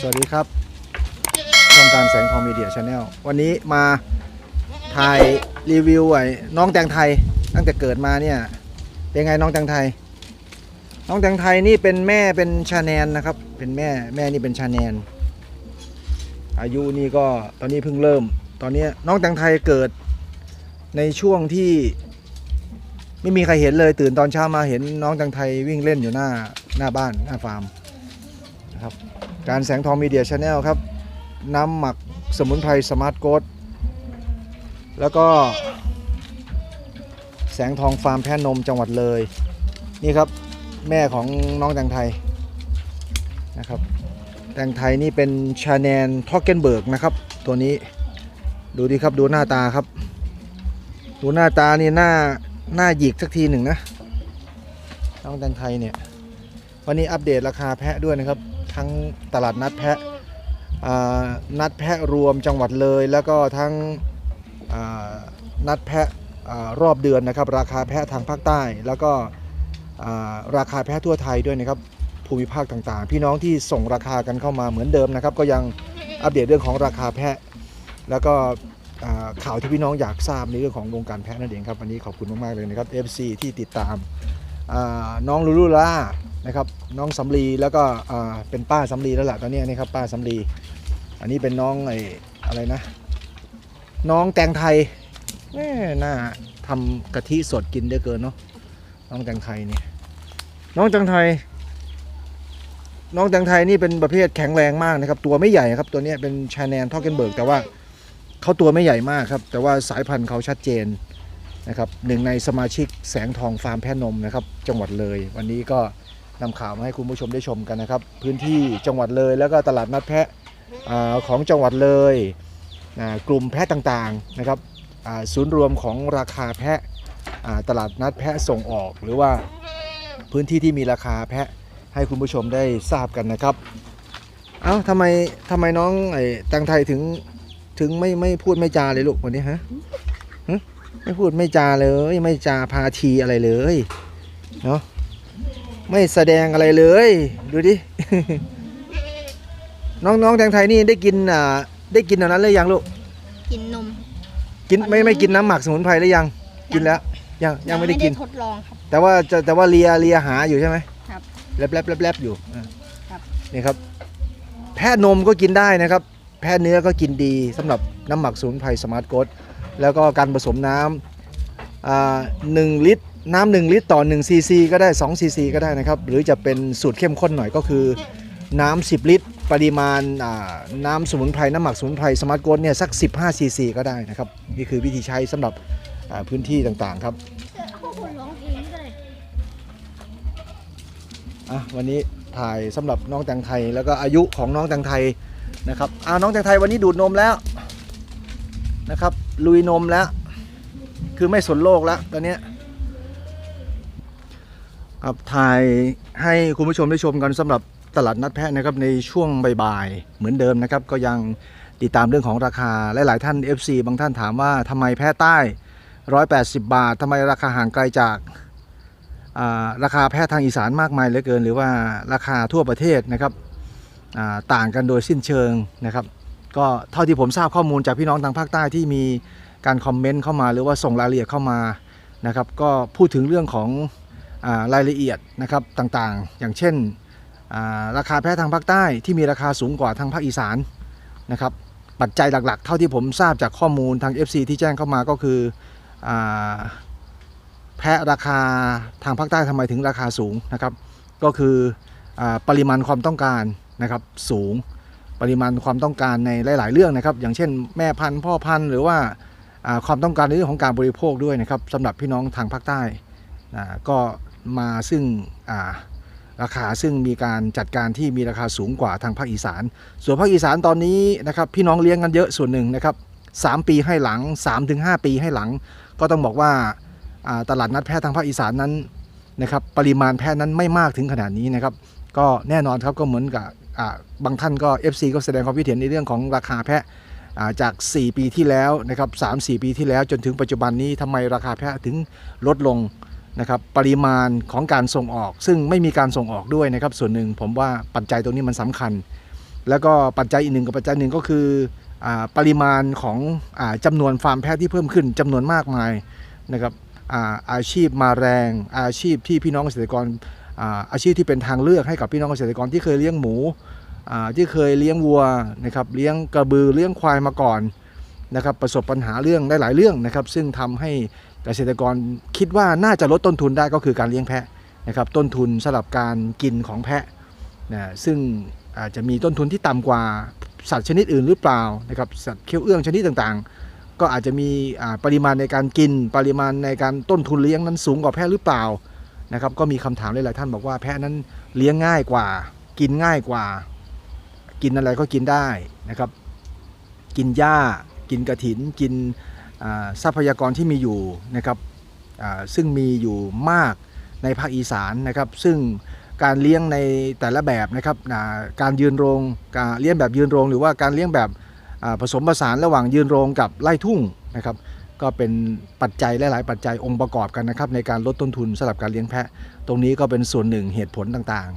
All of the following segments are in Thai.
สวัสดีครับช่องการแสงทองมีเดียชาแนลวันนี้มาถ่ายรีวิวไอ้น้องแตงไทยตั้งแต่เกิดมาเนี่ย เป็นไงน้องแตงไทย น้องแตงไทยนี่เป็นแม่เป็นชาแนนนะครับ เป็นแม่แม่นี่เป็นชาแนน อายุนี่ก็ตอนนี้เพิ่งเริ่ม ตอนนี้น้องแตงไทยเกิดในช่วงที่ไม่มีใครเห็นเลยตื่นตอนเช้ามาเห็นน้องแตงไทยวิ่งเล่นอยู่หน้าหน้าบ้านหน้าฟาร์มนะครับ การแสงทองมีเดียชาแนลครับ น้ำหมักสมุนไพรสมาร์ทโกดแล้วก็ แสงทองฟาร์มแพะนมจังหวัดเลย นี่ครับแม่ของน้องแตงไทยนะครับ แตงไทยนี่เป็นชาแนนทอกเกนเบิร์กนะครับ ตัวนี้ดูดีครับดูหน้าตาครับ ดูหน้าตานี่หน้าหน้าหยิกสักทีหนึ่งนะน้องแตงไทยเนี่ยวันนี้อัปเดตราคาแพะด้วยนะครับ ทั้งตลาดนัดแพะนัดแพะรวมจังหวัดเลย แล้วก็ทั้งนัดแพะรอบเดือนนะครับ ราคาแพะทางภาคใต้ แล้วก็ราคาแพะทั่วไทยด้วยนะครับภูมิภาคต่างๆ พี่น้องที่ส่งราคากันเข้ามาเหมือนเดิมนะครับ ก็ยังอัปเดตเรื่องของราคาแพะ แล้วก็ข่าวที่พี่น้องอยากทราบในเรื่องของวงการแพะนั่นเองครับวันนี้ขอบคุณมากๆเลยนะครับ FC ที่ติดตามน้องลูลูล่า นะครับน้องสำลีแล้วก็เป็นป้าสำลีแล้วแหละตอนนี้นี่ครับป้าสำลีอันนี้เป็นน้องไอ้อะไรนะ น้องแตงไทยแม่น่าทำกะทิสดกินได้เกินเนาะน้องแตงไทยนี่น้องแตงไทย น้องแตงไทยนี่เป็นประเภทแข็งแรงมากนะครับ ตัวไม่ใหญ่ครับตัวนี้เป็นชาแนนทอกเกนเบิร์กแต่ว่าเขาตัวไม่ใหญ่มากครับ แต่ว่าสายพันธุ์เขาชัดเจนนะครับหนึ่งในสมาชิกแสงทองฟาร์มแพะนมนะครับ จังหวัดเลย วันนี้ก็ นำข่าวมาให้คุณผู้ชมได้ชมกันนะครับ พื้นที่จังหวัดเลยแล้วก็ตลาดนัดแพะอของจังหวัดเลยกลุ่มแพะต่างๆนะครับศูนย์รวมของราคาแพะตลาดนัดแพะส่งออก หรือว่าพื้นที่ที่มีราคาแพะให้คุณผู้ชมได้ทราบกันนะครับ เอ้าทำไมทำไมน้องไอ้ตังไทยถึงถึงไม่ไม่พูดไม่จาเลยลูกวันนี้ฮะฮะไม่พูดไม่จาเลยไม่จาพาทีอะไรเลยเนาะ ไม่แสดงอะไรเลย ดูดิ น้องน้องแตงไทยนี่ได้กินอ่าได้กินอันนั้นเลยยังลูก กินนม กินไม่ไม่กินน้ำหมักสมุนไพรหรือยัง กินแล้ว ยังยังไม่ได้กิน ทดลองครับ แต่ว่าจะแต่ว่าเลียเลียหาอยู่ใช่ไหมครับแลบแลบแลบแลบอยู่อะครับ นี่ครับ แพะนมก็กินได้นะครับ แพะเนื้อก็กินดีสำหรับน้ำหมักสมุนไพรสมาร์ทโกดแล้วก็การผสมน้ำอ่าหนึ่งลิตร น้ำหนึ่งลิตรต่อ1ซีซีก็ได้2ซีซีก็ได้นะครับ หรือจะเป็นสูตรเข้มข้นหน่อยก็คือ น้ำ10 ลิตร ปริมาณอ่าน้ำสมุนไพรน้ำหมักสมุนไพรสมาร์ทโกดเนี่ยสัก 15ซีซีก็ได้นะครับ นี่คือวิธีใช้สำหรับอ่าพื้นที่ต่างๆครับพวกคุณร้องเพลงก็เลยอะวันนี้ถ่ายสำหรับน้องแตงไทยแล้วก็อายุของน้องแตงไทยนะครับอ่าน้องแตงไทยวันนี้ดูดนมแล้วนะครับลุยนมแล้ว คือไม่สนโลกแล้วตอนเนี้ย ครับถ่ายให้คุณผู้ชมได้ชมกันสำหรับตลาดนัดแพะนะครับในช่วงบ่ายๆเหมือนเดิมนะครับ ก็ยังติดตามเรื่องของราคาและหลายท่าน FC บางท่านถามว่าทำไมแพะใต้ 180 บาททำไมราคาห่างไกลจาการาคาแพทย์ทางอีสานมากมายเหลือเกิน หรือว่าราคาทั่วประเทศนะครับต่างกันโดยสิ้นเชิงนะครับ ก็เท่าที่ผมทราบข้อมูลจากพี่น้องทางภาคใต้ที่มีการคอมเมนต์เข้ามา หรือว่าส่งรายละเอียดเข้ามานะครับ ก็พูดถึงเรื่องของ รายละเอียดนะครับต่างๆ อย่างเช่นราคาแพทย์ทางภาคใต้ที่มีราคาสูงกว่าทางภาคอีสานนะครับปัจจัยหลักๆ เท่าที่ผมทราบจากข้อมูลทาง FC ที่แจ้งเข้ามาก็คืออแพะราคาทางภาคใต้ทำไมถึงราคาสูงนะครับ ก็คืออปริมาณความต้องการนะครับสูงปริมาณความต้องการในหลาย ๆ เรื่องนะครับ อย่างเช่น แม่พันธุ์พ่อพันธุ์หรือว่าความต้องการในเรื่องของการบริโภคด้วยนะครับสำหรับพี่น้องทางภาคใต้ก็ มาซึ่งาราคาซึ่งมีการจัดการที่มีราคาสูงกว่าทางภาคอีสาน ส่วนภาคอีสานตอนนี้นะครับพี่น้องเลี้ยงกันเยอะส่วนหนึ่งนะครับสามปีให้หลัง 3-5 ปีให้หลัง ก็ต้องบอกว่าาตลาดนัดแพทย์ทางภาคอีสานนั้นนะครับปริมาณแพทย์นั้นไม่มากถึงขนาดนี้นะครับก็แน่นอนครับก็เหมือนกับบางท่านก็ FC ก็แสดงความคิดเห็นในเรื่องของราคาแพะอ่าจาก 4 ปีที่แล้วนะครับ3 4 ปีที่แล้วจนถึงปัจจุบันนี้ทำไมราคาแพะถึงลดลง นะครับปริมาณของการส่งออก ซึ่งไม่มีการส่งออกด้วยนะครับ ส่วนหนึ่งผมว่าปัจจัยตรงนี้มันสำคัญ แล้วก็ปัจจัยอีกหนึ่งกับปัจจัยหนึ่งก็คืออปริมาณของอาจำนวนฟาร์มแพะที่เพิ่มขึ้นจำนวนมากมายนะครับอาอาชีพมาแรง อาชีพที่พี่น้องเกษตรกรอาอาชีพที่เป็นทางเลือกให้กับพี่น้องเกษตรกรที่เคยเลี้ยงหมูที่เคยเลี้ยงวัวนะครับเลี้ยงกระบือเลี้ยงควายมาก่อนนะครับประสบปัญหาเรื่องได้หลายเรื่องนะครับ ซึ่งทำให้ เกษตรกรคิดว่าน่าจะลดต้นทุนได้ก็คือการเลี้ยงแพะนะครับต้นทุนสำหรับการกินของแพะนะซึ่งอาจจะมีต้นทุนที่ต่ำกว่าสัตว์ชนิดอื่นหรือเปล่านะครับสัตว์เคี้ยวเอื้องชนิดต่างๆ ก็อาจจะมีปริมาณในการกิน ปริมาณในการต้นทุนเลี้ยงนั้นสูงกว่าแพะหรือเปล่านะครับก็มีคำถามหลายๆท่านบอกว่าแพะนั้นเลี้ยงง่ายกว่า กินง่ายกว่า กินอะไรก็กินได้นะครับ กินหญ้า กินกระถิน กิน ทรัพยากรที่มีอยู่นะครับซึ่งมีอยู่มากในภาคอีสานนะครับ ซึ่งการเลี้ยงในแต่ละแบบนะครับการยืนโรงการเลี้ยงแบบยืนโรง หรือว่าการเลี้ยงแบบผสมผสานระหว่างยืนโรงกับไล่ทุ่งนะครับก็เป็นปัจจัยหลาย ๆ ปัจจัยองค์ประกอบกันนะครับในการลดต้นทุนสำหรับการเลี้ยงแพะ ตรงนี้ก็เป็นส่วนหนึ่งเหตุผลต่าง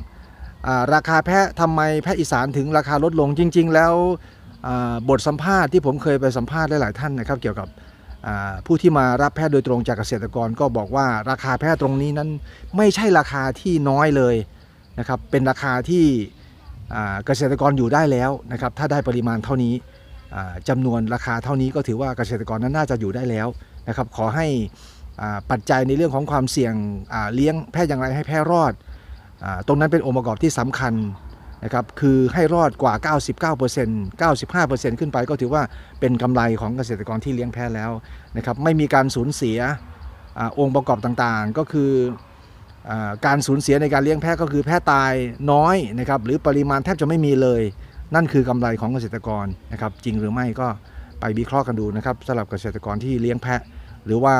ๆ ราคาแพะทำไมแพะอีสานถึงราคาลดลงจริง ๆ แล้วบทสัมภาษณ์ที่ผมเคยไปสัมภาษณ์หลาย ๆ ท่านนะครับเกี่ยวกับ ผู้ที่มารับแพะโดยตรงจากเกษตรกรก็บอกว่าราคาแพะตรงนี้นั้นไม่ใช่ราคาที่น้อยเลยนะครับเป็นราคาที่เกษตรกรอยู่ได้แล้วนะครับถ้าได้ปริมาณเท่านี้อ่าจำนวนราคาเท่านี้ก็ถือว่าเกษตรกรนั้นน่าจะอยู่ได้แล้วนะครับขอให้ปัจจัยในเรื่องของความเสี่ยงเลี้ยงแพะอย่างไรให้แพะรอดอตรงนั้นเป็นองค์ประกอบที่สำคัญ นะครับคือให้รอดกว่า 99% 95%ขึ้นไปก็ถือว่าเป็นกำไรของเกษตรกรที่เลี้ยงแพะแล้วนะครับไม่มีการสูญเสียอองค์ประกอบต่างๆ ก็คืออการสูญเสียในการเลี้ยงแพะก็คือแพะตายน้อยนะครับหรือปริมาณแทบจะไม่มีเลย นั่นคือกำไรของเกษตรกรนะครับจริงหรือไม่ก็ไปวิเคราะห์กันดูนะครับสำหรับเกษตรกรที่เลี้ยงแพะ หรือว่า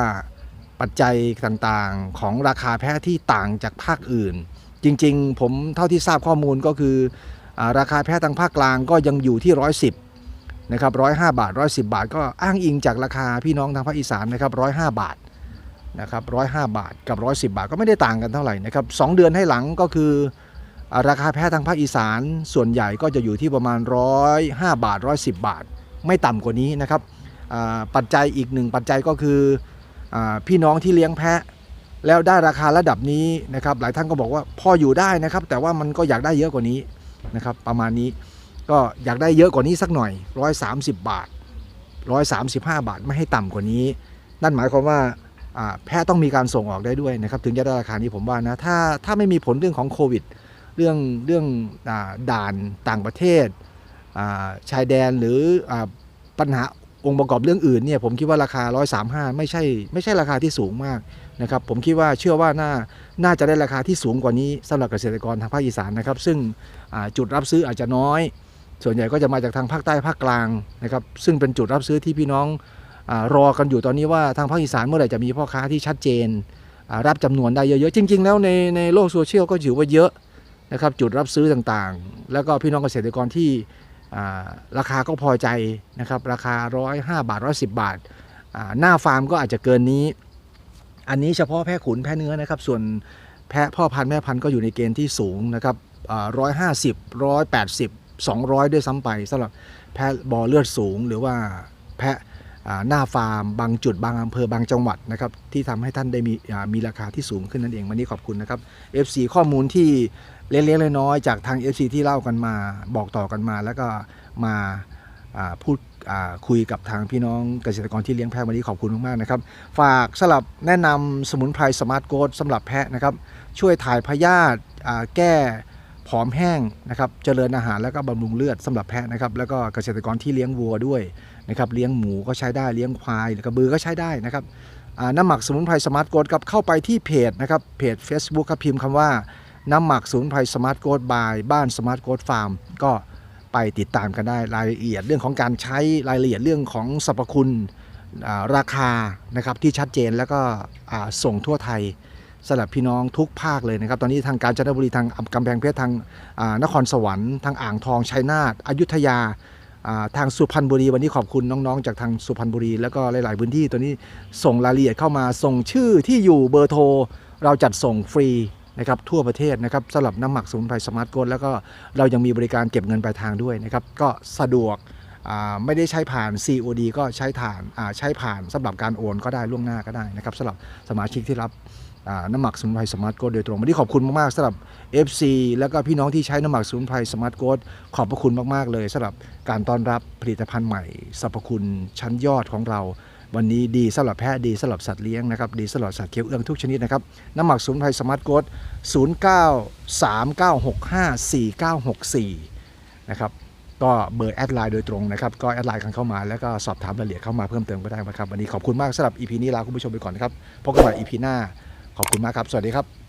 ปัจจัยต่างๆ ของราคาแพะที่ต่างจากภาคอื่น จริงๆ ผมเท่าที่ทราบข้อมูลก็คืออราคาแพะทางภาคกลางก็ยังอยู่ที่ 110นะครับ105 บาท 110 บาท ก็อ้างอิงจากราคาพี่น้องทางภาคอีสานนะครับ105 บาทนะครับ105 บาทกับ 110 บาทก็ไม่ได้ต่างกันเท่าไหร่นะครับสองเดือนให้หลังก็คืออราคาแพะทางภาคอีสานส่วนใหญ่ก็จะอยู่ที่ประมาณ 105 บาท 110 บาท ไม่ต่ำกว่านี้นะครับปัจจัยอีกหนึ่งปัจจัยก็คืออพี่น้องที่เลี้ยงแพะ แล้วได้ราคาระดับนี้นะครับ หลายท่านก็บอกว่าพออยู่ได้นะครับ แต่ว่ามันก็อยากได้เยอะกว่านี้นะครับ ประมาณนี้ก็อยากได้เยอะกว่านี้สักหน่อย 130 บาท 135 บาทไม่ให้ต่ำกว่านี้ นั่นหมายความว่าแพะต้องมีการส่งออกได้ด้วยนะครับ ถึงจะได้ราคานี้ผมว่านะถ้าถ้าไม่มีผลเรื่องของโควิด เรื่องเรื่องอด่านต่างประเทศชายแดนหรืออปัญหา องค์ประกอบเรื่องอื่นเนี่ยผมคิดว่าราคา 135 ไม่ใช่ไม่ใช่ราคาที่สูงมากนะครับผมคิดว่าเชื่อว่าน่าน่าจะได้ราคาที่สูงกว่านี้สำหรับเกษตรกรทางภาคอีสานนะครับซึ่งจุดรับซื้ออาจจะน้อย ส่วนใหญ่ก็จะมาจากทางภาคใต้ภาคกลางนะครับซึ่งเป็นจุดรับซื้อที่พี่น้องอรอกันอยู่ตอนนี้ว่าทางภาคอีสานเมื่อไหร่จะมีพ่อค้าที่ชัดเจน รับจำนวนได้เยอะๆจริง ๆ แล้วในในโลกโซเชียลก็ถือว่าเยอะนะครับจุดรับซื้อต่างๆ แล้วก็พี่น้องเกษตรกรที่ ราคาก็พอใจนะครับ ราคา 105 บาท 110 บาทอ่าหน้าฟาร์มก็อาจจะเกินนี้ อันนี้เฉพาะแพะขุนแพะเนื้อนะครับ ส่วนแพะพ่อพันธุ์แม่พันธุ์ก็อยู่ในเกณฑ์ที่สูงนะครับร้อยห้าสิบร้อยแปดสิบสองร้อยด้วยซ้ำไปสำหรับแพะบอเลือดสูงหรือว่าแพะ หน้าฟาร์มบางจุดบางอำเภอบางจังหวัดนะครับที่ทำให้ท่านได้มีมีราคาที่สูงขึ้นนั่นเองวันนี้ขอบคุณนะครับ FC ข้อมูลที่เล็กๆน้อยๆจากทาง FC ที่เล่ากันมาบอกต่อกันมา แล้วก็มาพูดคุยกับทางพี่น้องเกษตรกรที่เลี้ยงแพะวันนี้ขอบคุณมากๆนะครับ ฝากสลับแนะนำสมุนไพรสมาร์ทโกดสำหรับแพะนะครับ ช่วยถ่ายพยาธิแก้ผอมแห้งนะครับ เจริญอาหารแล้วก็บำรุงเลือดสำหรับแพะนะครับ แล้วก็เกษตรกรที่เลี้ยงวัวด้วย นะครับเลี้ยงหมูก็ใช้ได้เลี้ยงควายกระบือก็ใช้ได้นะครับน้ำหมักสมุนไพรสมาร์ทโกดครับเข้าไปที่เพจนะครับเพจ Facebook ครับพิมพ์คำว่าน้ำหมักสมุนไพรสมาร์ทโกดบายบ้านสมาร์ทโกดฟาร์มก็ไปติดตามกันได้รายละเอียดเรื่องของการใช้รายละเอียดเรื่องของสรรพคุณราคานะครับที่ชัดเจนแล้วก็ส่งทั่วไทยสำหรับพี่น้องทุกภาคเลยนะครับ ตอนนี้ทางการจันทบุรีทางกำแพงเพชรทางนครสวรรค์ทางอ่างทองชัยนาทอยุธยา ทางสุพรรณบุรีวันนี้ขอบคุณน้องๆ จากทางสุพรรณบุรีแล้วก็หลาย ๆ พื้นที่ตัวนี้ส่งรายละเอียดเข้ามาส่งชื่อที่อยู่เบอร์โทร เราจัดส่งฟรีนะครับทั่วประเทศนะครับสำหรับน้ำหมักสมุนไพรสมาร์ทโกแล้วก็เรายังมีบริการเก็บเงินปลายทางด้วยนะครับก็สะดวก ไม่ได้ใช้ผ่าน COD ก็ใช้ผ่านใช้ผ่านสำหรับการโอนก็ได้ล่วงหน้าก็ได้นะครับสำหรับสมาชิกที่รับน้ำหมักสมุนไพรสมาร์ทโกดโดยตรงวันนี้ขอบคุณมากๆสำหรับ FC แล้วก็พี่น้องที่ใช้น้ำหมักสมุนไพรสมาร์ทโกดขอบพระคุณมากๆเลยสำหรับการต้อนรับผลิตภัณฑ์ใหม่สรรพคุณชั้นยอดของเรา วันนี้ดีสำหรับแพะดีสำหรับสัตว์เลี้ยงนะครับดีสำหรับสัตว์เคี้ยวเอื้องทุกชนิดนะครับน้ำหมักสมุนไพรสมาร์ทโกด0939654964นะครับ ก็เบอร์แอดไลน์โดยตรงนะครับ ก็แอดไลน์กันเข้ามาแล้วก็สอบถามรายละเอียดเข้ามาเพิ่มเติมก็ได้นะครับ วันนี้ขอบคุณมากสำหรับ EP นี้ลาคุณผู้ชมไปก่อนนะครับพบกันใหม่ EP หน้า ขอบคุณมากครับ สวัสดีครับ